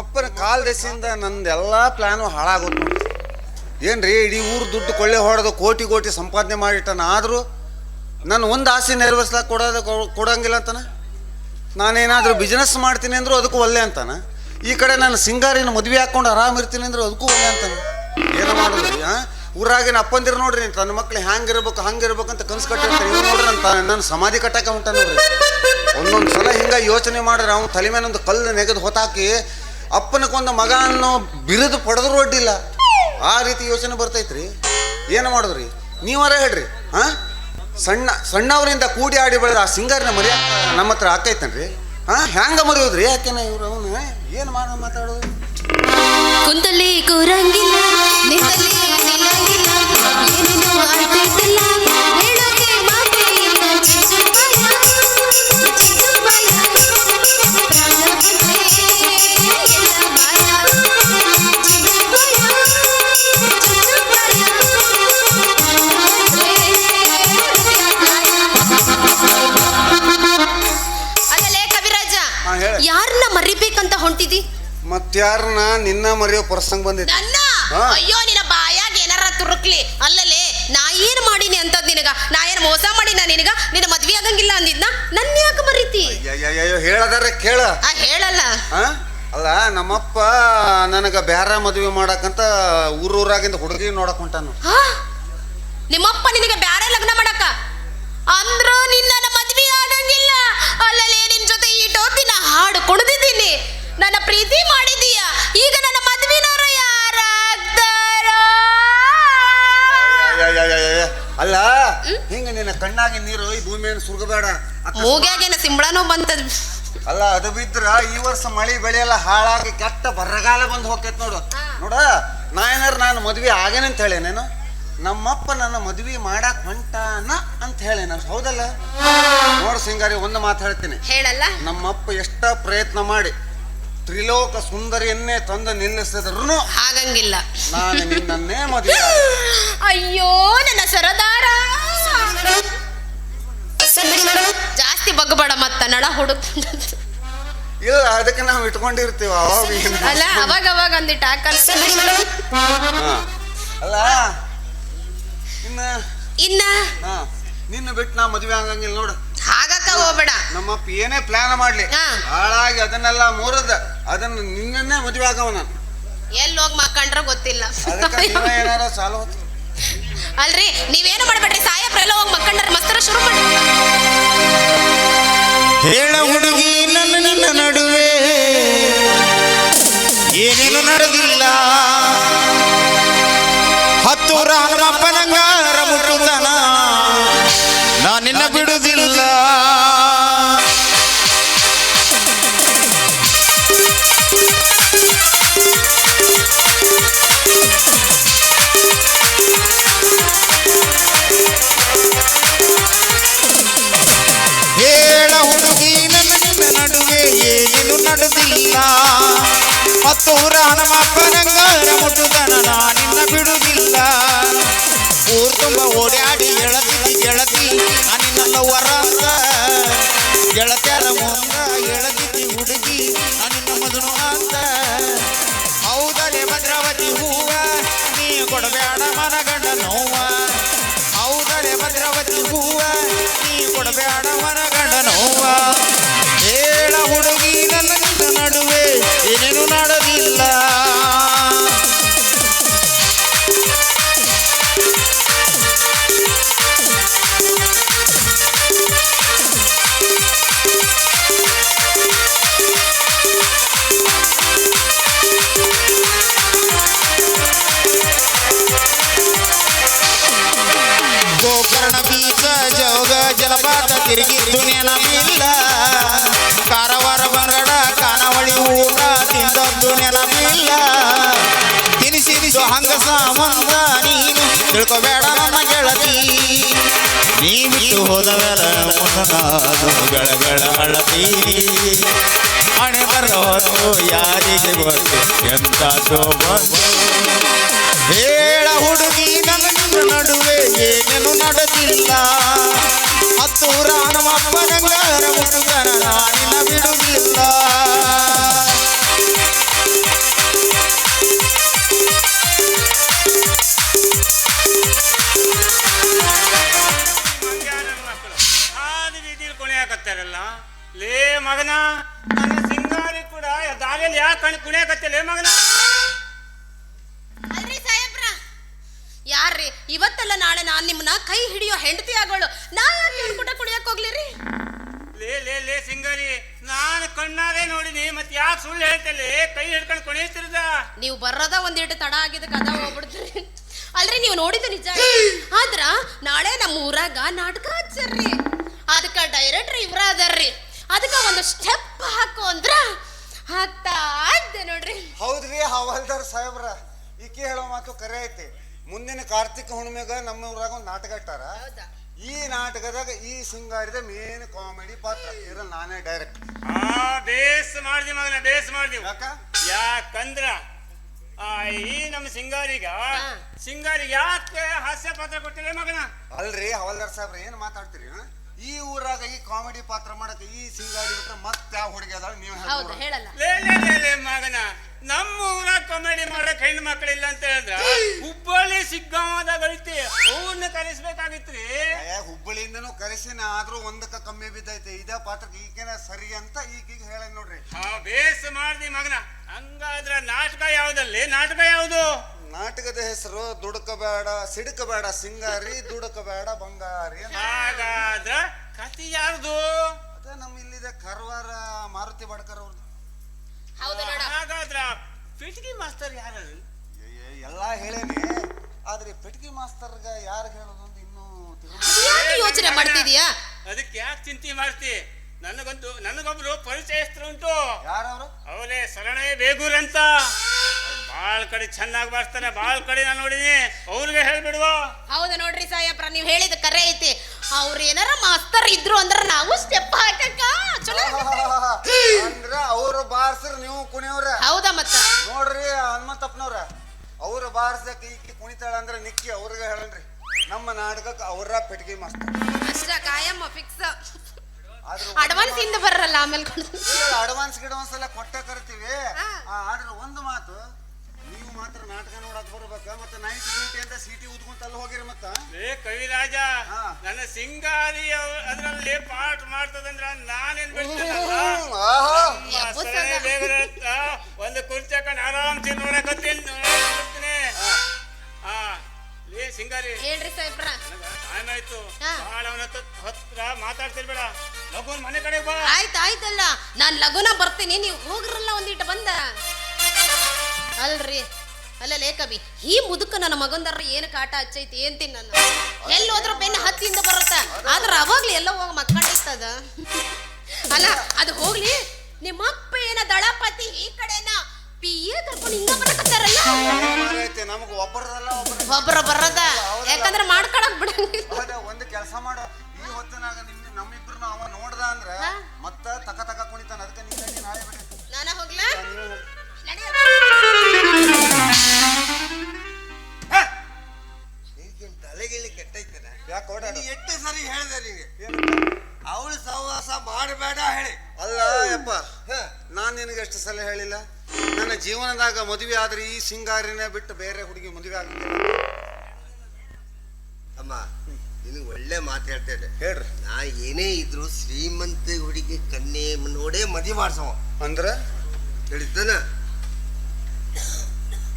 ನಮ್ಮಪ್ಪನ ಕಾಲ್ ದೆಸೆಯಿಂದ ನಂದೆಲ್ಲ ಪ್ಲಾನು ಹಾಳಾಗುತ್ತೆ ಏನ್ರಿ, ಇಡೀ ಊರು ದುಡ್ಡು ಕೊಳ್ಳೆ ಹೊಡೆದು ಕೋಟಿ ಕೋಟಿ ಸಂಪಾದನೆ ಮಾಡಿಟ್ಟನ, ಆದರೂ ನಾನು ಒಂದು ಆಸೆ ನೆರವೇರಿಸ್ಲಾಕ ಕೊಡೋದು ಕೊಡಂಗಿಲ್ಲ ಅಂತಾನ? ನಾನೇನಾದರೂ ಬಿಸ್ನೆಸ್ ಮಾಡ್ತೀನಿ ಅಂದರೂ ಅದಕ್ಕೂ ಒಲ್ಲೆ ಅಂತಾನ? ಈ ಕಡೆ ನಾನು ಸಿಂಗಾರಿನ ಮದುವೆ ಹಾಕೊಂಡು ಆರಾಮ್ ಇರ್ತೀನಿ ಅಂದ್ರೆ ಅದಕ್ಕೂ ಒಳ್ಳೆ ಅಂತಾನೆ? ಏನು ಮಾಡೋದ್ರಿ ಹಾಂ ಊರಾಗಿನ ಅಪ್ಪಂದಿರು ನೋಡ್ರಿ ತನ್ನ ಮಕ್ಳು ಹ್ಯಾಂಗಿರ್ಬೇಕು ಹಂಗಿರ್ಬೇಕು ಅಂತ ಕನ್ಸು ಕಟ್ಟಿರ್ತಾರೆ. ಇವ್ರು ನೋಡ್ರಿ ಅಂತ ನನ್ನ ಸಮಾಧಿ ಕಟ್ಟಾಕ ಹೊಂಟಾನ ನೋಡ್ರಿ ಒಂದೊಂದು ಸಲ ಹಿಂಗೆ ಯೋಚನೆ ಮಾಡ್ರೆ, ಅವ್ನು ತಲೆ ಮೇಲೆ ಒಂದು ಕಲ್ಲು ನೆಗೆದು ಹೊತ್ತಾಕಿ ಅಪ್ಪನಕ್ಕೊಂದು ಮಗ ಅನ್ನೋ ಬಿರುದು ಪಡೆದ್ರು ಒಡ್ಡಿಲ್ಲ ಆ ರೀತಿ ಯೋಚನೆ ಬರ್ತೈತ್ರಿ. ಏನು ಮಾಡಿದ್ರಿ? ನೀವಾರ ಹೇಳ್ರಿ, ಹಾ? ಸಣ್ಣ, ಸಣ್ಣವರಿಂದ ಕೂಡಿ ಆಡಿ ಬೆಳೆದ ಆ ಸಿಂಗರ್ನ ಮರ್ಯ ನಮ್ಮ ಹತ್ರ ಆಕೈತನ್ರಿ ಹಾ, ಹ್ಯಾಂಗ ಮರೆಯೋದ್ರಿ ಯಾಕೆನ ಇವ್ರು ಅವನು? ಏನು ಮಾಡ ಮಾತಾಡೋದು? ಕುಂತಲ್ಲಿ ಕೂರಂಗಿಲ್ಲ ಹೊಂಟಿದಿ ಮತ್ಯಾರನ್ನ ನಿನ್ನ ಮರೆಯೋ ಪ್ರಸಂಗ ಬಂದಿದೆ ನನ್ನ? ಹಾ. ಅಯ್ಯೋ ನಿನ್ನ ಬಾಯಾಗ ಏನಾರ ತುರುಕ್ಲಿ. ಅಲ್ಲಲೇ ನಾ ಏನ್ ಮಾಡೀನಿ ಅಂತದ್ ನಿನಗ? ನಾ ಏನ್ ಮೋಸ ಮಾಡಿನ ನಿನಗ? ನಿನ್ನ ಮದ್ವೆ ಆಗಂಗಿಲ್ಲ ಅಂದಿದ್ನ? ನನ್ನ ಯಾಕೆ ಮರೀತಿ? ಅಯ್ಯಯ್ಯಯ್ಯೋ ಹೇಳದಾರೆ ಕೇಳ. ಆ ಹೇಳಲ್ಲ? ಅಲ್ಲ ನಮ್ಮಪ್ಪ ನನಗ ಬ್ಯಾರ ಮದುವೆ ಮಾಡಕ್ಕಂತ ಊರೂರಾಗಿಂದ ಹುಡುಗಿ ನೋಡಕ್ ಹೊಂಟಾನು. ಹಾ? ನಿಮ್ಮಪ್ಪ ನಿನಗೆ ಬ್ಯಾರೆ ಲಗ್ನ ಮಾಡಕ? ಅಂದ್ರು ನಿನ್ನ ಮದ್ವೆ ಆಗಂಗಿಲ್ಲ. ಅಲ್ಲಲೇ ನಿನ್ ಜೊತೆ ಈ ಟೋಪಿನ ಹಾಡು ಕುಣಿದಿದ್ದೀನಿ. ನನ್ನ ಪ್ರೀತಿ ಮಾಡಿದೀಯ ಈಗ ನನ್ನ ಮದುವಿನವರು ಯಾರಾಗ್ತಾರೋ. ಅಲ್ಲ ಹಿಂಗ ನಿನ್ನ ಕಣ್ಣಾಗಿ ನೀರು ಈ ಭೂಮಿಯನ್ನು ಸುರ್ಗಬೇಡ ಮೂಗ್ಯಾಗೇನ ಸಿಂಬಳನೂ ಬಂತದ ಅಲ್ಲ ಅದು ಬಿದ್ರ ಈ ವರ್ಷ ಮಳಿ ಬೆಳೆ ಹಾಳಾಗಿ ಕೆಟ್ಟ ಬರಗಾಲ ಬಂದು ಹೋಗ್ತೈತ್ ನೋಡು ನೋಡ ನಾ ಏನಾರ ನಾನು ಮದ್ವೆ ಆಗೇನಂತ ಹೇಳೇನೇನು ನಮ್ಮಪ್ಪ ನನ್ನ ಮದ್ವೆ ಮಾಡಕ್ ಹೊಂಟಾನ ಅಂತ ಹೇಳೇನ ಹೌದಲ್ಲ ನೋಡು ಸಿಂಗಾರಿ ಒಂದು ಮಾತು ಹೇಳ್ತೀನಿ ಹೇಳಲ್ಲ ನಮ್ಮಪ್ಪ ಎಷ್ಟ ಪ್ರಯತ್ನ ಮಾಡಿ ತ್ರಿಲೋಕ ಸುಂದರಿಯನ್ನೇ ತಂದು ನಿಲ್ಲಿಸಿದ್ರು ಆಗಂಗಿಲ್ಲ ನಾನು ನಿನ್ನನ್ನೇ ಮದುವೆ ಅಯ್ಯೋ ನನ್ನ ಸರದಾರ. ಜಾಸ್ತಿ ಬಗ್ಗಬೇಡ ಮತ್ತ ನಳ ಹುಡುಕ್. ಇಲ್ಲ ಅದಕ್ಕೆ ನಾವು ಇಟ್ಕೊಂಡಿರ್ತೀವ ಅಲ್ಲ ಅವಾಗ ಅವಾಗ ಒಂದಿಟ್ಟು ಹಾಕಲ್ಲ. ಹಾ. ಅಲ್ಲ ಇನ್ನ ಇನ್ನ? ನಿನ್ನ ಬಿಟ್ಟು ನಾ ಮದುವೆ ಆಗಂಗಿಲ್ಲ ನೋಡು. ಹಾಗಕ್ಕ ಹೋಗ್ಬೇಡ. ನಮ್ಮಪ್ಪ ಏನೇ ಪ್ಲಾನ್ ಮಾಡ್ಲಿ. ಹಾ. ಹಾಳಾಗಿ ಅದನ್ನೆಲ್ಲ ಮೂರದ ಅದನ್ನ ನಿನ್ನನ್ನೇ ಮದುವೆ ಆಗವ ನಾನು. ಎಲ್ಲಿ ಹೋಗಿ ಮಕ್ಕಂಡ್ರ ಗೊತ್ತಿಲ್ಲ. ಅದಕ್ಕೆ ನೀವ ಏನಾರ ಸಾಲ ಹೊತ್ತು ಅಲ್ರಿ ನೀವೇನು ಮಾಡ್ಬೇಡ್ರಿ? ಸಾಯಬ್ರೆಲ್ಲ ಹೋಗಿ ಮಕ್ಕಂಡ್ರ ಮಸ್ತರ ಶುರು ಮಾಡಿ. ಹೇಳ ಹುಡುಗಿ ನನ್ನ ನಿನ್ನ ನಡುವೆ. ಏನೇನು ನಡೆದಿಲ್ಲ. ಹತ್ತು ರಾಮಪ್ಪನಂಗಾರ ಮುಟ್ಟುದನ ಹತ್ತು ರಾಮಪ್ಪನಂಗಾರ ಮುಟ್ಟುದನ ನಾ ನಿನ್ನ ಬಿಡುದಿಲ್ಲ. ಊರ್ ತುಂಬ ಓಡಾಡಿ ಎಳತಿ ಗೆಳತಿ ನಾನಿನ್ನಲ್ಲ ವರಂಗ ಗೆಳತ್ಯಾರ ಮುಂದ ಎಳತಿದ್ದಿ ಹುಡುಗಿ, ನಾನಿನ್ನ ಮದನು ಅಂತ ಹೌದಲೆ ಭದ್ರಾವತಿ ಹೂವ, ನೀ ಕೊಡಬೇಡ ಮನಗಂಡ ನೋವ. ಹೌದಲೆ ಭದ್ರಾವತಿ ಹೂವ, ನೀ ಕೊಡಬೇಡ ಮನಗಂಡ ನೋವ. ಜೋಗ ತಿರುಗಿ ತಿರುಗಿದ್ದು ನೆನಪಿಲ್ಲ ಕಾರವಾರ ಬರಡ ಕಾನಾವಳಿ ಊಟ ತಿಂದದ್ದು ನೆನಪಿಲ್ಲ ತಿನಿಸಿನಿಸು ಹಂಗ ಸಾಮಂತ ನೀನು. ತಿಳ್ಕೊಬೇಡ ನನ್ನ ಗೆಳತಿ. ನೀ ಬಿಟ್ಟು ಮುನ್ನನಾದು ಗಳಗಳ ಅಳತಿ. ಹಣೆ ಬರೋದು ಯಾರಿಗೆ ಗೊತ್ತು? ಎಂತ ಬಂದು ಹೇಳ ಹುಡುಗಿ, ನಿನ್ನ ನಡುವೆ ಏನೇನು ನಡೆದಿಲ್ಲ? ಪೂರ ನಮ್ಮಮ್ಮನಂಗಾರ ಮುಟ್ಟುಗರ ಲೇ ಮಗನ ನನ್ನ ಸಿಂಗಾರಿ ಕೂಡ ದಾರಿಯಲ್ಲಿ ಯಾಕೆ ಕಣ್ ಕುಣಿಯಾಕತ್ತೆ ಮಗನ ಯಾರ್ರಿ? ಇವತ್ತಲ್ಲ ನಾಳೆ ನಾನು ನಿಮ್ಮನ್ನ ಕೈ ಹಿಡಿಯೋ ಹೆಂಡತಿ ಲೇ ಸಿಂಗರಿ ನಾನು ಕಣ್ಣಾರೆ ನೋಡಿನಿ ಮತ್ತೆ ಯಾಕೆ ಸುಳ್ಳು ಹೇಳ್ತಲ್ಲ ಕೈ ಹಿಡ್ಕೊಂಡು ಕುಣಿಯುತ್ತಿರದ? ನೀವು ಬರೋದ ಒಂದಿಟ್ಟು ತಡ ಆಗಿದ ಕದ ಹೋಗ್ಬಿಡ್ತೀರಿ. ಅಲ್ರಿ ನೀವು ನೋಡಿದ್ದು ನಿಜ? ಆದ್ರ ನಾಳೆ ನಮ್ಮ ಊರಾಗ ನಾಟಕ ಹಚ್ಚರ್ರಿ ಅದಕ್ಕ ಡೈರೆಕ್ಟರ್ ಇವ್ರ ಅದರ್ರಿ. ಅದಕ್ಕ ಒಂದು ಸ್ಟೆಪ್ ಹಾಕು ಅಂದ್ರ ಹಾಕ್ತಾ ಇದ್ದೆ ನೋಡ್ರಿ. ಹೌದ್ರಿ ಹವಾಲ್ದಾರ್ ಸಾಹೇಬ್ರ ಈಕೆ ಹೇಳೋ ಮಾತು ಕರೆ ಐತಿ. ಮುಂದಿನ ಕಾರ್ತಿಕ ಹುಣ್ಣಿಮೆಗ ನಮ್ಮ ಊರಾಗ ಒಂದು ನಾಟಕ ಇಟ್ಟಾರ ಹೌದಾ? ಈ ನಾಟಕದಾಗ ಈ ಸಿಂಗಾರಿದ ಮೇನ್ ಕಾಮಿಡಿ ಪಾತ್ರ. ಇರ ನಾನೇ ಡೈರೆಕ್ಟ್ ಆ ಬೇಸ್ ಮಾಡ್ದಿ ಮಗನ ಬೇಸ್ ಮಾಡ್ದಿ. ಯಾಕ? ಯಾಕಂದ್ರ ಆ ಈ ನಮ್ಮ ಸಿಂಗಾರಿಗ ಸಿಂಗಾರಿಗೆ ಯಾಕೆ ಹಾಸ್ಯ ಪಾತ್ರ ಕೊಟ್ಟಿಲ್ಲ ಮಗನ? ಅಲ್ರಿ ಹವಾಲ್ದಾರ್ ಸಾಹೇಬ್ರ ಏನ್ ಮಾತಾಡ್ತೀರಿ ಹಾ? ಈ ಊರಾಗ ಈ ಕಾಮಿಡಿ ಪಾತ್ರ ಮಾಡಕ್ಕೆ ಈ ಸಿಂಗಾಡಿ ಬಿಟ್ರೆ ಮತ್ತೆ ಯಾವ ಹುಡುಗಿ ಅದಾಳ ನೀವು ಹೌದು ಹೇಳಲ್ಲ. ಲೇ ಲೇ ಲೇ ಲೇ ಮಗನ ನಮ್ಮ ಊರಾಗ ಕಾಮಿಡಿ ಮಾಡಕ್ ಹೆಣ್ಣು ಮಕ್ಕಳಿಲ್ಲ ಅಂತ ಹೇಳಿದ್ರ? ಹುಬ್ಬಳ್ಳಿ ಸಿಗ್ಗಾಮದಾಗ ಐತಿ ಅವ್ರನ್ನ ಕಲಿಸ್ಬೇಕಾಗಿತ್ರಿ ಹುಬ್ಬಳ್ಳಿಯಿಂದನೂ ಕರೆಸಿನ ಆದ್ರೂ ಒಂದಕ್ಕ ಕಮ್ಮಿ ಬಿದ್ದೈತೆ. ಇದೇ ಪಾತ್ರಕ್ಕೆ ಈಗೇನ ಸರಿ ಅಂತ ಈಗೀಗ ಹೇಳ ನೋಡ್ರಿ. ಹಾ ಬೇಸ್ ಮಾಡ್ದಿ ಮಗನ. ಹಂಗಾದ್ರ ನಾಟಕ ಯಾವ್ದಲ್ಲಿ? ನಾಟಕ ಯಾವ್ದು? ನಾಟಕದ ಹೆಸರು ದುಡುಕಬೇಡ ಸಿಡುಕಬೇಡ ಸಿಂಗಾರಿ ದುಡುಕಬೇಡ ಬಂಗಾರಿ ಅಂತ. ಹಾಗಾದ್ರ ಕತಿ ಯಾರ್ದು? ಅದೇ ನಮ್ಮ ಇಲ್ಲಿದೆ ಕರ್ವಾರ ಮಾರುತಿ ಬಡ್ಕರ್ ಅವ್ರದ್ದು. ಹೌದು ನೋಡ. ಹಾಗಾದ್ರ ಪಿಟಿಕಿ ಮಾಸ್ತರ್ ಯಾರು ಎಲ್ಲಾ ಹೇಳೇನಿ ಆದ್ರೆ ಪೆಟ್ಗಿ ಮಾಸ್ತರ್ಗ ಯಾರು ಹೇಳೋದು ಅಂತ ಇನ್ನೂ ಯಾಕೆ ಯೋಚನೆ ಮಾಡ್ತಿದೀಯಾ? ಅದಕ್ಕೆ ಯಾಕೆ ಚಿಂತೆ ಮಾಡ್ತಿ? ನನಗೊಂದು ನನಗೊಬ್ರು ಪರಿಚಯಸ್ಥರು ಉಂಟು. ಯಾರವ್ರು? ಅವಲೇ ಶರಣಯ್ಯ ಬೇಗೂರ್ ಅಂತ. ಬಾಳ್ ಕಡೆ ಚೆನ್ನಾಗಿ ಬಾರಿಸ್ತಾನೆ ಬಾಳ್ ಕಡೆ ನಾನು ನೋಡಿನಿ ಅವ್ರಿಗೆ ಹೇಳ್ಬಿಡುವ. ಹೌದು ನೋಡ್ರಿ ಸಾಯಪ್ರ ನೀವ್ ಹೇಳಿದ ಕರೆ ಐತಿ. ಅವ್ರ ಏನಾರ ಮಾಸ್ತರ್ ಇದ್ರು ಅಂದ್ರ ನಾವು ಸ್ಟೆಪ್ ಹಾಕಕ್ಕ. ಚಲೋ ಅಂದ್ರ ಅವ್ರು ಬಾರ್ಸ್ರ ನೀವು ಕುಣಿಯವ್ರ ಹೌದಾ ಮತ್ತ? ನೋಡ್ರಿ ಹನುಮಂತಪ್ಪನವ್ರ ಅವ್ರು ಬಾರ್ಸಕ್ ಈಕಿ ಕುಣಿತಾಳ ಅಂದ್ರೆ ನಿಕ್ಕಿ ಅವ್ರಿಗೆ ಹೇಳನ್ರಿ. ನಮ್ಮ ನಾಟಕಕ್ಕೆ ಅವ್ರ ಪೆಟ್ಗಿ ಮಾಸ್ತರ್ ಅಷ್ಟ ಕಾಯಮ್ಮ ಫಿಕ್ಸ್ ಆದ್ರೂ ಅಡ್ವಾನ್ಸ್ ಇಂದ ಬರ್ರಲ್ಲ ಆಮೇಲೆ ಕೊಡ್ತೀನಿ. ಅಡ್ವಾನ್ಸ್ ಗಿಡ್ವಾನ್ಸ್ ಎಲ್ಲ ಕೊಟ್ಟ ಕರಿತೀವಿ. ಆ, ಆದ್ರೆ ಒಂದು ಮಾತು ನೀವು ಮಾತ್ರ ನಾಟಕ ನೋಡಕ್ ಬರ್ಬೇಕ. ಮತ್ತೆ ನೈಟ್ ಡ್ಯೂಟಿ ಅಂತ ಸಿಟಿ ಉದ್ಕೊಂತ ಅಲ್ಲಿ ಹೋಗಿರಿ ಮತ್ತ? ಏ ಕವಿರಾಜ ಹಾ. ನನ್ನ ಸಿಂಗಾರಿ ಅವ್- ಅದ್ರಲ್ಲಿ ಪಾಠ ಮಾಡ್ತದಂದ್ರ ನಾನೇನ್ ಬಿಡ್ತೀನಲ್ಲ ಆಹಾ. ನಮ್ಮ. ಬೇಗೂರ್ ಅಂತ ಒಂದು ಕುರ್ಚಿ ಹಾಕೊಂಡು ಆರಾಮ್ ತಿನ್ನೋಣ ನೋಡಕತ್ತೀನಿ ಹಾ. ಲೇ ಸಿಂಗಾರಿ. ಹೇಳ್ರಿ ಸಾಹೇಬ್ರ. ನನಗ ಟೈಮ್ ಆಯ್ತು ಹಾ. ಅವನ ಹತ್ರ ಮಾತಾಡ್ತಿರ್ಬೇಡ ಲಗುನ್ ಮನೆ ಕಡೆ ಬಾ. ಆಯ್ತು ಆಯ್ತಲ್ಲ. ನಾನ್ ಲಗುನ ಬರ್ತೀನಿ. ನೀವು ಹೋಗ್ರಲ್ಲ ಒಂದಿಟ್ಟು ಬಂದ. ಅಲ್ರಿ. ಅಲ್ಲ ಲೇ ಕವಿ ಈ ಮುದುಕ ನನ್ನ ಮಗಂದರ ಏನು ಕಾಟ ಹಚ್ಚೈತಿ ಏನ್ ತಿನ್ನ ಎಲ್ಲಿ ಹೋದ್ರ ಬೆನ್ನ ಹತ್ತಿಂದ ಬರುತ್ತ? ಆದ್ರ ಅವಾಗ್ಲಿ ಎಲ್ಲ ಹೋಗಿ ಮಕ್ಕಳಿರ್ತದ ಅಲ್ಲ ಅದು ಹೋಗ್ಲಿ. ನಿಮ್ಮ ಅಪ್ಪ ಏನ ದಳಪತಿ ಈ ಕಡೆನ? ಪಿ ಎ ಕರ್ಕೊಂಡು ಹಿಂಗ ಬರಕತ್ತಾರಲ್ಲ? ಮಾರೈತೆ ಒಬ್ಬರದಲ್ಲ ಒಬ್ಬರ ಒಬ್ರ. ಬರದ? ಯಾಕಂದ್ರೆ ಮಾಡ್ಕೊಳಕ್ ಬಿಡಂಗಿಲ್ಲ. ಅದ ಒಂದು ಕೆಲಸ ಮಾಡು. ಈ ಹೊತ್ತಿನಾಗ ಮದುವೆ ಆದ್ರೆ ಈ ಸಿಂಗಾರಿನ ಬಿಟ್ಟು ಬೇರೆ ಹುಡುಗಿ ಮದುವೆ ಆಗಂಗಿಲ್ಲ ಅಮ್ಮ ನಿನಗೆ ಒಳ್ಳೆ ಮಾತು ಹೇಳ್ತೇನೆ ಹೇಳ್ರಿ. ನಾ ಏನೇ ಇದ್ರು ಶ್ರೀಮಂತ ಹುಡುಗಿ ಕನ್ನೆ ನೋಡೇ ಮದುವೆ ಮಾಡ್ಸವ. ಅಂದ್ರ? ಹೇಳಿದ್ದನ?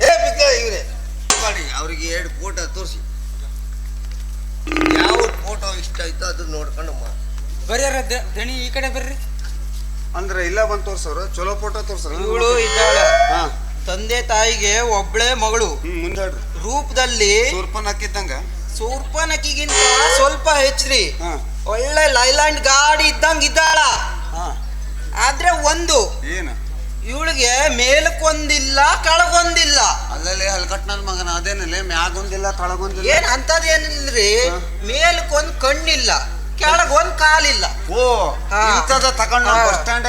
ಏ ಬಿದ್ದ ಇವ್ರೆ ಮಾಡಿ ಅವ್ರಿಗೆ ಎರಡು ಫೋಟೋ ತೋರಿಸಿ. ಯಾವ ಫೋಟೋ ಇಷ್ಟ ಆಯ್ತೋ ಅದನ್ನ ನೋಡ್ಕೊಂಡು ಮಾ. ಬರ್ಯಾರ ದ- ದಣಿ ಈ ಕಡೆ ಬರ್ರಿ. ಅಂದ್ರೆ ಇಲ್ಲ ಬಂದು ತೋರ್ಸವ್ರ. ಚಲೋ ಫೋಟೋ ತೋರ್ಸವ್ರ. ಇವಳು ಇದ್ದಾಳ. ಹಾ. ತಂದೆ ತಾಯಿಗೆ ಒಬ್ಳೆ ಮಗಳು. ರೂಪದಲ್ಲಿ ಸೂರ್ಪನ್ ಹಾಕಿದ್ದಂಗ ಸೂರ್ಪನಕಿಗಿಂತ ಸ್ವಲ್ಪ ಹೆಚ್ಚ್ರಿ. ಒಳ್ಳೆ ಲೈಲ್ಯಾಂಡ್ ಗಾಡಿ ಇದ್ದಂಗ ಇದ್ದಾಳ. ಆದ್ರೆ ಒಂದು ಏನು? ಇವಳಿಗೆ ಮೇಲಕ್ಕೊಂದಿಲ್ಲ ಕೆಳಗೊಂದಿಲ್ಲ. ಅಲ್ಲಲ್ಲಿ ಹಲ್ಕಟ್ ನನ್ ಮಗನ ಅದೇನಲ್ಲೇ ಮ್ಯಾಗೊಂದಿಲ್ಲ ಕಳಗೊಂದಿಲ್ಲ? ಏನ್ ಅಂತದೇನಿಲ್ರಿ? ಮೇಲಕ್ಕೊಂದ್ ಕಣ್ಣಿಲ್ಲ. ಕೆಳಗೊಂದ್ ಕಾಲಿಲ್ಲ. ಓ ಹಾ. ಇಂಥದ ತಗೊಂಡ್ ಹಾ. ಬಸ್ ಸ್ಟ್ಯಾಂಡ್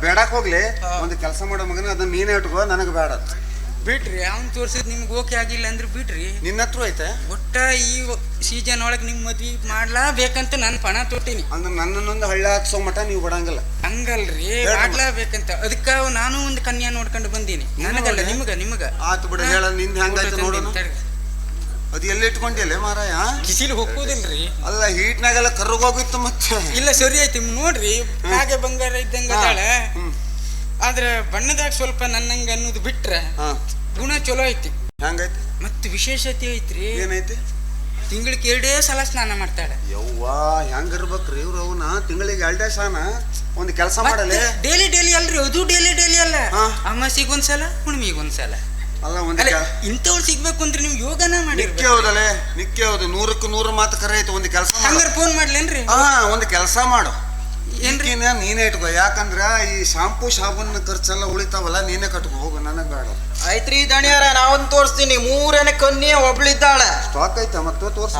ಬೇಡಕ್ ಹೋಗ್ಲಿ. ಹಾ. ಒಂದು ಕೆಲಸ ಮಾಡೋ ಮಗನ ಅದನ್ನ ನೀನೇ ಇಟ್ಕೋ ನನಗೆ ಬೇಡ ಬಿಟ್ರಿ ಅವ್ನ್ ತೋರ್ಸಿದ್ ನಿಮ್ಗೆ ಓಕೆ ಆಗಿಲ್ಲ ಅಂದ್ರೆ ಬಿಡ್ರಿ ನಿನ್ನ ಹತ್ರ ಐತೆ ಒಟ್ಟ ಈ ಸೀಸನ್ ಒಳಗ್ ನಿಮ್ ಮದ್ವಿ ಮಾಡ್ಲಾಬೇಕಂತ ನಾನು ಪಣ ತೊಟ್ಟಿನಿ. ಅಂದ್ರೆ ನನ್ನನ್ನೊಂದು ಹಳ್ಳ ಹತ್ಸೋ ಮಟ ನೀವು ಬಿಡಂಗಿಲ್ಲ. ಹಂಗಲ್ರಿ ಹೇಳ್ರಮ್ಮ. ಮಾಡ್ಲಾಬೇಕಂತ. ಅದಕ್ಕ ನಾನು ಒಂದು ಕನ್ಯಾ ನೋಡ್ಕೊಂಡು ಬಂದೀನಿ. ನನಗಲ್ಲ ನೋಡ್ದೆ? ನಿಮ್ಗ ನಿಮ್ಗ. ಆತು ಬಿಡ ಹೇಳ ನಿಂದ ಹೆಂಗಾಯ್ತು ನೋಡೋಣ. ಅದು ಎಲ್ಲಿ ಇಟ್ಕೊಂಡಿಲ್ಲ ಮಾರಾಯ? ಕಿಸಿಲಿ ಹೋಗೋದಿಲ್ರಿ ಅಲ್ಲ ಹೀಟ್ನಾಗೆಲ್ಲ ಕರ್ರಗೋಗಿತ್ತು ಮತ್ತೆ. ಇಲ್ಲ ಸರಿ ಐತಿ ನೋಡ್ರಿ ಹಾಗೆ ಬಂಗಾರ ಇದ್ದಂಗ ಅದಾಳ. ಆದ್ರೆ ಬಣ್ಣದಾಗ ಸ್ವಲ್ಪ ನನ್ನಂಗ ಅನ್ನೋದು ಬಿಟ್ರೆ ಗುಣ ಚಲೋ ಐತಿ. ಹಂಗೈತಿ? ಮತ್ತೆ ವಿಶೇಷತೆ ಐತ್ರಿ. ಏನೈತಿ? ತಿಂಗಳಿಗೆ ಎರಡೇ ಸಲ ಸ್ನಾನ ಮಾಡ್ತಾಳೆ. ಯವ್ವಾ ಹೆಂಗಿರ್ಬೇಕ್ರಿ ಇವ್ರು ಅವನ? ತಿಂಗಳಿಗೆ ಎರಡೇ ಸ್ನಾನ? ಒಂದು ಕೆಲಸ ಮಾಡಲೇ? ಡೈಲಿ ಡೈಲಿ ಅಲ್ರಿ ಅದು ಡೈಲಿ ಡೈಲಿ ಅಲ್ಲ. ಅಮಾಸಿಗೆ ಒಂದ್ಸಲ ಹುಣ್ಮಿಗೆ ಒಂದ್ಸಲ ಅಲ್ಲ ಒಂದೇ ಇಂಥವ್ರು ಸಿಗ್ಬೇಕು ಅಂದ್ರೆ ನೀವು ಯೋಗನ ನಿಕ್ಕೆ ಮಾಡಿರ್ಬೇಕು ಹೌದಲೆ? ನಿಕ್ಕೆ ಹೌದು. ನೂರಕ್ಕೆ ನೂರು ಮಾತು ಕರೆ ಐತೆ ಒಂದು ಕೆಲಸ ಮಾಡು. ಹಂಗಾರೆ ಫೋನ್ ಮಾಡ್ಲೇನ್ರಿ? ಹಾ ಒಂದು ಕೆಲಸ ಮಾಡು. ಏನ್ರಿ? ನೀನೇ ಇಟ್ಕೋ. ಯಾಕಂದ್ರ ಈ ಶಾಂಪೂ ಸಾಬೂನ್ ಖರ್ಚೆಲ್ಲ ಉಳಿತಾವಲ್ಲ ನೀನೇ ಕಟ್ಕೋ. ಹೋಗು ನನಗೆ ಬೇಡ. ಐತ್ರಿ ದಣಿಯಾರ ನಾವೊಂದ್ ತೋರಿಸ್ತೀನಿ. ಮೂರನೇ ಕನ್ನಿ ಒಬ್ಳಿದ್ದಾಳೆ. ಸ್ಟಾಕ್ ಐತೆ ಮತ್ತೆ ತೋರ್ಸ?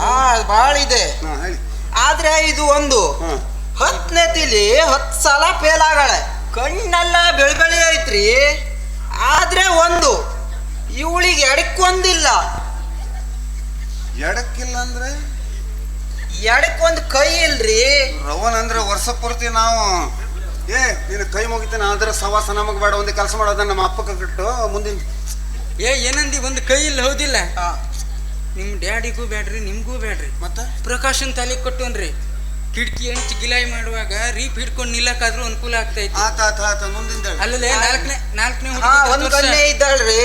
ಬಾಳ ಇದೆ. ಹೇಳಿ. ಆದ್ರೆ ಇದು ಒಂದು. ಹತ್ತನೇ ತಿಲಿ ಹತ್ತು ಸಲ ಫೇಲ್ ಆಗಾಳೆ. ಕಣ್ಣೆಲ್ಲ ಬೆಳ್ಬೆಳಿ ಐತ್ರಿ. ಆದ್ರೆ ಒಂದು. ಇವಳಿಗೆ ಎಡಕ್ಕೊಂದಿಲ್ಲ ಎಡಕ್ಕಿಲ್ಲ ಅಂದ್ರೆ? ಎಡಕ್ಕೊಂದು ಕೈ ಇಲ್ರಿ. ರವನ್ ಅಂದ್ರೆ ವರ್ಷ ಪೂರ್ತಿ ನಾವು. ಏ ನಿನ್ನ ಕೈ ಮುಗಿತೀನಿ ಆದ್ರೆ ಸವಾಸ ನಮಗ್ ಬೇಡ ಒಂದು ಕೆಲಸ ಮಾಡೋದ ನಮ್ಮ ಅಪ್ಪಕ್ಕೆ ಬಿಟ್ಟು ಮುಂದಿನ ಏ ಏನಂದಿ ಒಂದು ಕೈ ಇಲ್ಲ ಹೌದಿಲ್ಲ. ನಿಮ್ಮ ನಿಮ್ ಡ್ಯಾಡಿಗೂ ಬೇಡ್ರಿ ನಿಮ್ಗೂ ಬೇಡ್ರಿ ಮತ್ತೆ? ಪ್ರಕಾಶನ್ ತಲೆ ಕೊಟ್ಟೋನ್ರಿ. ಕಿಟಕಿ ಹೆಂಚ್ ಗಿಲಾಯಿ ಮಾಡುವಾಗ ರೀಪ್ ಹಿಡ್ಕೊಂಡು ನಿಲ್ಲಕ್ಕಾದ್ರೂ ಅನುಕೂಲ ಆಗ್ತೈತಿ. ಆತ ಆತ ಆತ ನಾಲ್ಕನೇ ನಾಲ್ಕನೇ ಇದ್ದಾಳ್ರಿ.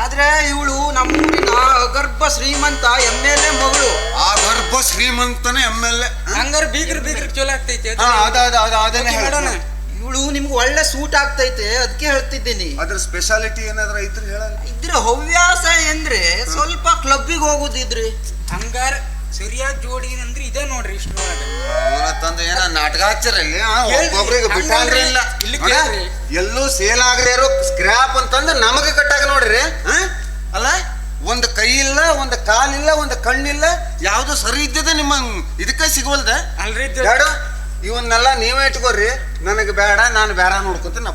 ಆದ್ರೆ ಇವಳು ನಮ್ಮೂರಿನ ಅಗರ್ಭ ಶ್ರೀಮಂತ ಎಂ ಎಲ್ ಎ ಮಗಳು. ಆ ಗರ್ಭ ಶ್ರೀಮಂತನ ಎಂ ಎಲ್ ಎ? ಹಂಗಾರ ಬೀಗ್ರ ಬೀಗ್ರ ಚಲೋ ಆಗ್ತೈತೆ. ಅದ ಅದ ಅದ ಅದನ್ನೇ. ಇವಳು ನಿಮ್ಗೆ ಒಳ್ಳೆ ಸೂಟ್ ಆಗ್ತೈತೆ ಅದಕ್ಕೆ ಹೇಳ್ತಿದ್ದೀನಿ. ಅದ್ರ ಸ್ಪೆಷಾಲಿಟಿ ಏನಾದ್ರ ಇದ್ರೆ ಹೇಳ ಇದ್ರೆ ಹವ್ಯಾಸ ಎಂದ್ರೆ ಸ್ವಲ್ಪ ಕ್ಲಬ್ಬಿಗೆ ಹೋಗುದಿದ್ರಿ. ಹಂಗಾರ ಸರಿಯಾದ ಜೋಡಿ ಏನಂದ್ರೆ ಇದೇ ನೋಡ್ರಿ ಇಷ್ಟು ತಂದ ಏನ ನಾಟಕ ಹಚ್ಚರಲ್ಲಿ ಒಬ್ಬೊಬ್ರಿಗೆ ಇಲ್ಲ. ಇಲ್ಲಿ ಕೇಳ್ರಿ. ಎಲ್ಲೂ ಸೇಲ್ ಆಗ್ರಿರೋ ಸ್ಕ್ರಾಪ್ ಅಂತಂದ್ರೆ ನಮಗೆ ಕಟ್ಟಾಗ ನೋಡ್ರಿ? ಅಲ್ಲ ಒಂದು ಕೈ ಇಲ್ಲ ಒಂದು ಕಾಲಿಲ್ಲ ಒಂದು ಕಣ್ಣಿಲ್ಲ ಯಾವುದು ಸರಿ ಇದ್ದದೆ ನಿಮ್ಮ ಇದಕ್ಕೆ ಸಿಗುವಲ್ದ ಅಲ್ರಿ ಬೇಡ ಇವನ್ನೆಲ್ಲ ನೀವೇ ಇಟ್ಕೋರಿ ನನಗೆ ಬೇಡ ನಾನು ಬೇಡ ನೋಡ್ಕೊತೀನಿ ನಾ